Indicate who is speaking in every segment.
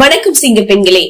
Speaker 1: வணக்கம் சிங்க பெண்களே.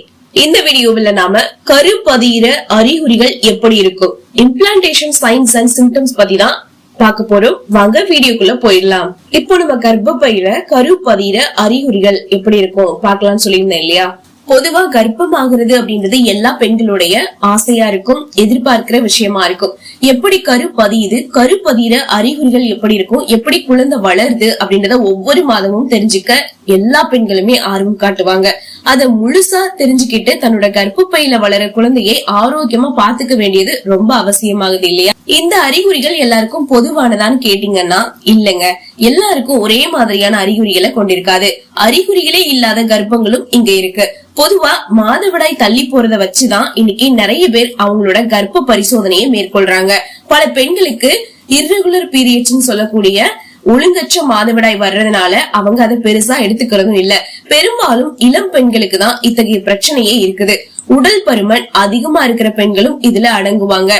Speaker 1: இந்த வீடியோவில் நாம கரு பதியிற அறிகுறிகள் எப்படி இருக்கும் இம்ப்ளான்டேஷன் சைன்ஸ் அண்ட் சிம்டம்ஸ் பத்தி தான் பார்க்க போறோம். வாங்க வீடியோக்குள்ள போயிடலாம். இப்போ நம்ம கர்ப்பப்பையில கரு பதியிற அறிகுறிகள் எப்படி இருக்கும்? பார்க்கலாம்னு சொல்லியிருந்தேன் இல்லையா? பொதுவா கர்ப்பமாகிறது அப்படின்றது எல்லா பெண்களுடைய ஆசையா இருக்கும் எதிர்பார்க்கிற விஷயமா இருக்கும். எப்படி கரு பதியுது கரு பதியிற அறிகுறிகள் எப்படி இருக்கும் எப்படி குழந்தை வளருது அப்படின்றத ஒவ்வொரு மாதமும் தெரிஞ்சுக்க எல்லா பெண்களுமே ஆர்வம் காட்டுவாங்க. அதை முழுசா தெரிஞ்சுக்கிட்டு தன்னோட கர்ப்பப்பையில வளர குழந்தையை ஆரோக்கியமா பாத்துக்க வேண்டியது ரொம்ப அவசியமாகுது இல்லையா? இந்த அறிகுறிகள் எல்லாருக்கும் பொதுவானதான்னு கேட்டீங்கன்னா இல்லங்க. எல்லாருக்கும் ஒரே மாதிரியான அறிகுறிகளை கொண்டிருக்காது. அறிகுறிகளே இல்லாத கர்ப்பங்களும் இங்க இருக்கு. பொதுவா மாதவிடாய் தள்ளி போறத வச்சுதான் இன்னைக்கு நிறைய பேர் அவங்களோட கர்ப்ப பரிசோதனையை மேற்கொள்றாங்க. பல பெண்களுக்கு இர்ரெகுலர் பீரியட்ஸ்னு சொல்லக்கூடிய ஒழுங்கற்ற மாதவிடாய் வர்றதுனால அவங்க அதை பெருசா எடுத்துக்கிறதும் இல்ல. பெரும்பாலும் இளம் பெண்களுக்கு தான் இத்தகைய பிரச்சனையே இருக்குது. உடல் பருமன் அதிகமா இருக்கிற பெண்களும் இதுல அடங்குவாங்க.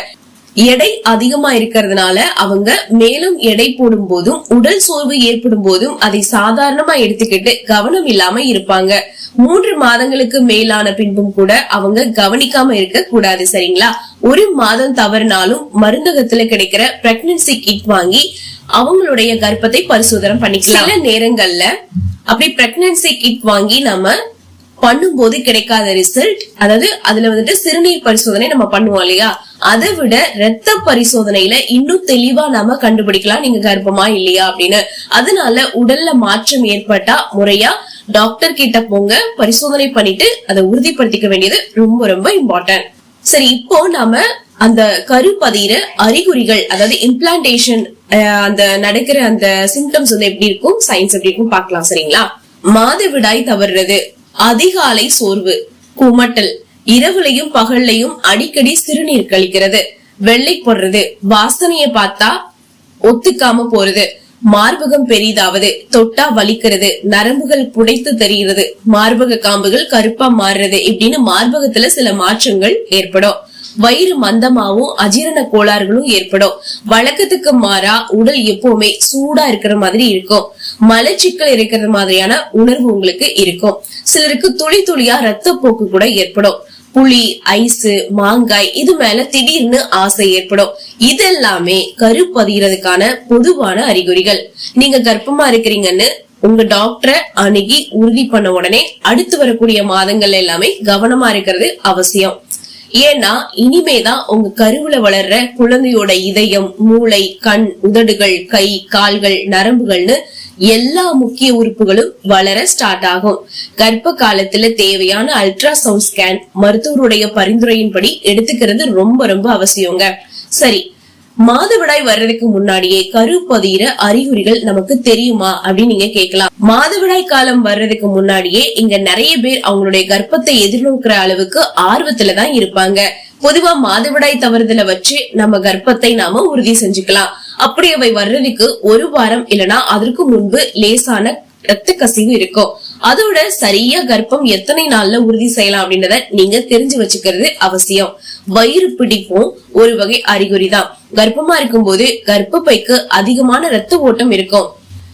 Speaker 1: எடை அதிகமா இருக்கிறதுனால அவங்க மேலும் எடை போடும் போதும் உடல் சோர்வு ஏற்படும் போதும் அதை சாதாரணமா எடுத்துக்கிட்டு கவனம் இல்லாம இருப்பாங்க. மூன்று மாதங்களுக்கு மேலான பின்பும் கூட அவங்க கவனிக்காம இருக்க கூடாது சரிங்களா? ஒரு மாதம் தவறினாலும் மருந்தகத்துல கிடைக்கிற பிரெக்னன்சி கிட் வாங்கி அவங்களுடைய கர்ப்பத்தை பரிசோதனை பண்ணிக்கலாம். சில நேரங்கள்ல அப்படி பிரெக்னன்சி கிட் வாங்கி நம்ம பண்ணும்போது கிடைக்காத ரிசல்ட் அதாவது அதுல வந்துட்டு சிறுநீர் பரிசோதனை நம்ம பண்ணுவோம் இல்லையா? அதை விட ரத்த பரிசோதனையில இன்னும் தெளிவா நாம கண்டுபிடிக்கலாம் நீங்க கர்ப்பமா இல்லையா அப்படின்னு. அதனால உடல்ல மாற்றம் ஏற்பட்டா முறையா டாக்டர் கிட்ட போங்க பரிசோதனை பண்ணிட்டு அதை உறுதிப்படுத்திக்க வேண்டியது ரொம்ப ரொம்ப இம்பார்ட்டன்ட் சரி இப்போ நாம அந்த கருப்பதிர அறிகுறிகள் அதாவது இம்ப்ளான்டேஷன் அந்த நடக்கிற அந்த சிம்டம்ஸ் வந்து எப்படி இருக்கும்? சயின்ஸ் எப்படி இருக்கும் பார்க்கலாம் சரிங்களா? மாதவிடாய் தவறுறது அதிகாலை சோர்வு குமட்டல் இரவுலையும் பகல்லையும் அடிக்கடி சிறுநீர் கழிக்கிறது வெள்ளை போடுறது வாசனைய பார்த்தா ஒத்துக்காம போறது மார்பகம் பெரிதாவது தொட்டா வலிக்கிறது நரம்புகள் புடைத்து தெரிகிறது மார்பக காம்புகள் கருப்பா மாறுறது இப்படின்னு மார்பகத்துல சில மாற்றங்கள் ஏற்படும். வயிறு மந்தமாவும் அஜீரண கோளாறுகளும் ஏற்படும். வழக்கத்துக்கு மாறா உடல் எப்பவுமே சூடா இருக்கிற மாதிரி இருக்கும். மலச்சிக்கல் இருக்கிற மாதிரியான உணர்வு உங்களுக்கு இருக்கும். சிலருக்கு துளி துளியா ரத்த போக்கு கூட ஏற்படும். புளி ஐஸ் மாங்காய் இது மேல திடீர்னு ஆசை ஏற்படும். இதெல்லாமே கரு பதிகிறதுக்கான பொதுவான அறிகுறிகள். நீங்க கர்ப்பமா இருக்கிறீங்கன்னு உங்க டாக்டரை அணுகி உறுதி பண்ண உடனே அடுத்து வரக்கூடிய மாதங்கள் எல்லாமே கவனமா இருக்கிறது அவசியம். ஏன்னா இனிமேதான் உங்க கருவுல வளர்ற குழந்தையோட இதயம் மூளை கண் உதடுகள் கை கால்கள் நரம்புகள்னு எல்லா முக்கிய உறுப்புகளும் வளர ஸ்டார்ட் ஆகும். கர்ப்ப காலத்துல தேவையான அல்ட்ராசவுண்ட் ஸ்கேன் மருத்துவருடைய பரிந்துரையின்படி எடுத்துக்கிறது ரொம்ப ரொம்ப அவசியங்க. சரி மாதவிடாய் வர்றதுக்கு முன்னாடியே கரு பதிகிற அறிகுறிகள் நமக்கு தெரியுமா அப்படின்னு நீங்க கேட்கலாம். மாதவிடாய் காலம் வர்றதுக்கு முன்னாடியே இங்க நிறைய பேர் அவங்களுடைய கர்ப்பத்தை எதிர்நோக்கிற அளவுக்கு ஆர்வத்துலதான் இருப்பாங்க. பொதுவா மாதவிடாய் தவறுதல வச்சு நம்ம கர்ப்பத்தை நாம உறுதி செஞ்சுக்கலாம். அப்படி அவை வர்றதுக்கு ஒரு வாரம் இல்லனா அதற்கு முன்பு லேசான ரத்த கசிவு இருக்கும். அதோட சரியா கர்ப்பம் எத்தனை நாள்ல உறுதி செய்யலாம் அப்படின்றத நீங்க தெரிஞ்சு வச்சுக்கிறது அவசியம். வயிறு பிடிப்பும் ஒரு வகை அறிகுறி தான் கர்ப்பமா இருக்கும்போது கர்ப்பப்பைக்கு அதிகமான ரத்த ஓட்டம் இருக்கும்.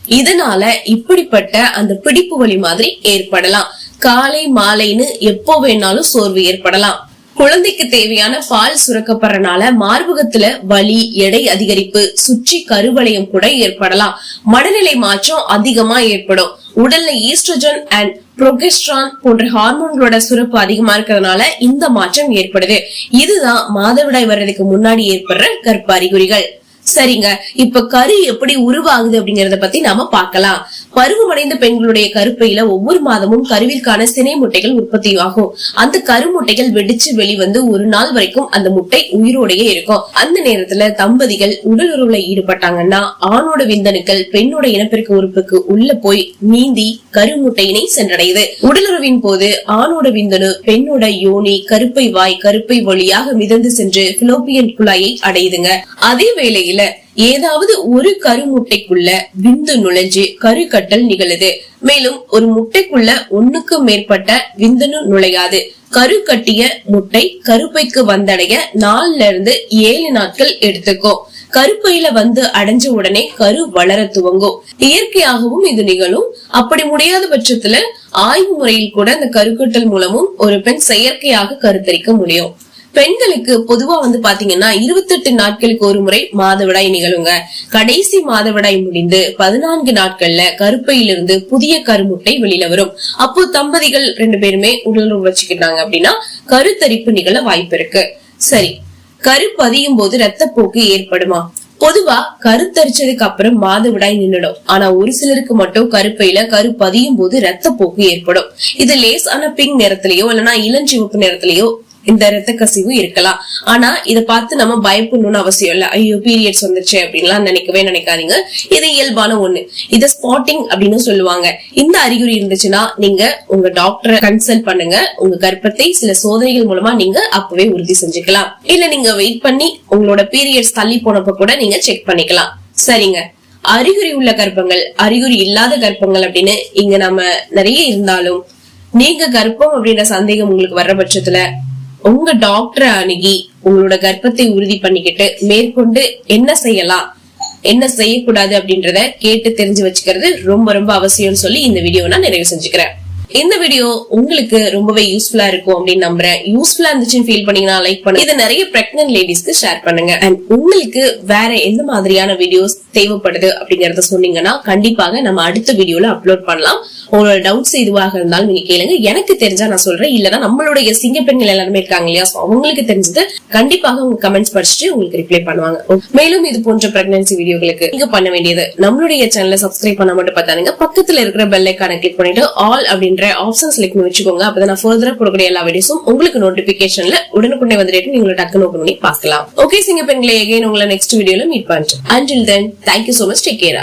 Speaker 1: இதனால இப்படிப்பட்ட அந்த பிடிப்பு வலி மாதிரி ஏற்படலாம். காலை மாலைன்னு எப்போ வேணாலும் சோர்வு ஏற்படலாம். குழந்தைக்கு தேவையான பால் சுரக்கப்படுறனால மார்பகத்துல வலி எடை அதிகரிப்பு சுற்றி கருவளையம் கூட ஏற்படலாம். மனநிலை மாற்றம் அதிகமா ஏற்படும். உடல்ல ஈஸ்ட்ரஜன் அண்ட் புரோகெஸ்ட்ரான் போன்ற ஹார்மோன்களோட சுரப்பு அதிகமா இருக்கிறதுனால இந்த மாற்றம் ஏற்படுது. இதுதான் மாதவிடாய் வர்றதுக்கு முன்னாடி ஏற்படுற கர்ப்ப அறிகுறிகள். சரிங்க. இப்ப கரு எப்படி உருவாகுது அப்படிங்கறத பத்தி நாம பார்க்கலாம். பருவமடைந்த பெண்களுடைய கருப்பையில ஒவ்வொரு மாதமும் கருவிற்கான சினை முட்டைகள் உற்பத்தி ஆகும். அந்த கருமுட்டைகள் வெடிச்சு வெளிவந்து ஒரு நாள் வரைக்கும் அந்த முட்டை உயிரோடையே இருக்கும். அந்த நேரத்துல தம்பதிகள் உடல் உறவுல ஈடுபட்டாங்கன்னா ஆணோட விந்தணுக்கள் பெண்ணோட இனப்பெருக்க உறுப்புக்கு உள்ள போய் நீந்தி கருமுட்டையினை சென்றடையுது. உடலுறவின் போது ஆணோட விந்தணு பெண்ணோட யோனி கருப்பை வாய் கருப்பை வழியாக மிதந்து சென்று பிலோப்பியன் குழாயை அடையுதுங்க. அதே வேளையில ஏதாவது ஒரு முட்டைக்குள்ள விந்து நுழைஞ்சு கருக்கட்டல் நிகழுது. மேலும் ஒரு முட்டைக்குள்ள ஒண்ணுக்கு மேற்பட்ட விந்தணு நுழையாது. கரு கட்டிய முட்டை கருப்பைக்கு வந்தடைய நாலுல இருந்து ஏழு நாட்கள் எடுத்துக்கும் கருப்பையில வந்து அடைஞ்ச உடனே கரு வளர துவங்கும். இயற்கையாகவும் இது நிகழும். அப்படி முடியாத பட்சத்துல ஆய்வு முறையில் கூட அந்த கருக்கட்டல் மூலமும் ஒரு பெண் செயற்கையாக கருத்தரிக்க முடியும். பெண்களுக்கு பொதுவா வந்து பாத்தீங்கன்னா இருபத்தெட்டு நாட்களுக்கு ஒரு முறை மாதவிடாய் நிகழுங்க. கடைசி மாதவிடாய் முடிந்து பதினான்கு நாட்கள்ல கருப்பையிலிருந்து புதிய கருமுட்டை வெளியில வரும். அப்போ தம்பதிகள் ரெண்டு பேருமே உடலுறவு வச்சுக்கிட்டாங்க அப்படின்னா கருத்தரிப்பு நிகழ வாய்ப்பு இருக்கு. சரி கரு பதியும் போது ரத்தப்போக்கு ஏற்படுமா? பொதுவா கருத்தரிச்சதுக்கு அப்புறம் மாதவிடாய் நின்னுடும். ஆனா ஒரு சிலருக்கு மட்டும் கருப்பையில கரு பதியும் போது ரத்தப்போக்கு ஏற்படும். இது லேசான பிங்க் நிறத்திலேயோ இல்லைன்னா இளஞ்சிவப்பு நிறத்திலேயோ இந்த ரத்த கசிவு இருக்கலாம். ஆனா இத பார்த்து நம்ம பயப்படணும்னு அவசியம் இல்ல. ஐயோ பீரியட்ஸ் வந்துருச்சு அப்படின்லாம் நினைக்கவே நினைக்காதீங்க. இது இயல்பான ஒண்ணு. இத ஸ்பாட்டிங் அப்படின்னு சொல்லுவாங்க. இந்த அறிகுறி இருந்துச்சுன்னா நீங்க உங்க டாக்டரை கன்சல்ட் பண்ணுங்க. உங்க கர்ப்பத்தை சில சோதனைகள் மூலமா நீங்க அப்பவே உறுதி செஞ்சுக்கலாம். இல்ல நீங்க வெயிட் பண்ணி உங்களோட பீரியட்ஸ் தள்ளி போனப்ப கூட நீங்க செக் பண்ணிக்கலாம். சரிங்க. அறிகுறி உள்ள கர்ப்பங்கள் அறிகுறி இல்லாத கர்ப்பங்கள் அப்படின்னு இங்க நம்ம நிறைய இருந்தாலும் நீங்க கர்ப்பம் அப்படின்ற சந்தேகம் உங்களுக்கு வர்ற பட்சத்துல உங்க டாக்டரை அணுகி உங்களோட கர்ப்பத்தை உறுதி பண்ணிக்கிட்டு மேற்கொண்டு என்ன செய்யலாம்? என்ன செய்யக்கூடாது அப்படின்றத கேட்டு தெரிஞ்சு வச்சுக்கிறது ரொம்ப ரொம்ப அவசியம்னு சொல்லி இந்த வீடியோ நான் நிறைவு செஞ்சுக்கிறேன். இந்த வீடியோ உங்களுக்கு ரொம்பவே யூஸ்ஃபுல்லா இருக்கும் அப்படின்னு நம்புறேன். யூஸ்ஃபுல்லா இருந்துச்சுன்னு ஃபீல் பண்ணீங்கன்னா லைக் பண்ணுங்க. இதை நிறைய பிரெக்னன்ட் லேடிஸ்க்கு ஷேர் பண்ணுங்க. அண்ட் உங்களுக்கு வேற எந்த மாதிரியான வீடியோஸ் தேவைப்படுது அப்படிங்கறத சொன்னீங்கன்னா கண்டிப்பாக நம்ம அடுத்த வீடியோல அப்லோட் பண்ணலாம். உங்களோட டவுட்ஸ் இதுவாக இருந்தாலும் நீங்க கேளுங்க. எனக்கு தெரிஞ்சா நான் சொல்றேன். இல்லனா நம்மளுடைய சிங்க பெண்கள் எல்லாருமே இருக்காங்க இல்லையா? அவங்களுக்கு தெரிஞ்சது கண்டிப்பாக உங்க கமெண்ட்ஸ் படிச்சுட்டு உங்களுக்கு ரிப்ளை பண்ணுவாங்க. மேலும் இது போன்ற பிரெக்னன்சி வீடியோகளுக்கு நீங்க பண்ண வேண்டியது நம்மளுடைய சேனலை சப்ஸ்கிரைப் பண்ண மட்டும் பார்த்தாங்க பக்கத்துல இருக்கிற பெல் ஐக்கான கிளிக் பண்ணிட்டு ஆல் அப்படின்ற ஆப்ஷன் செலக்ட் பண்ணி வச்சுக்கோங்க. அப்பதான் நான் ஃபர்தரா கொடுக்கக்கூடிய எல்லா வீடியோஸும் உங்களுக்கு நோட்டிபிகேஷன்ல உடனுக்குடனே வந்துட்டு நீங்க டக்குனு ஓபன் பண்ணி பார்க்கலாம். ஓகே சிங்க பெண்களை எகைன் உங்களை நெக்ஸ்ட் வீடியோல மீட் பண்றேன். Until then thank you so much take care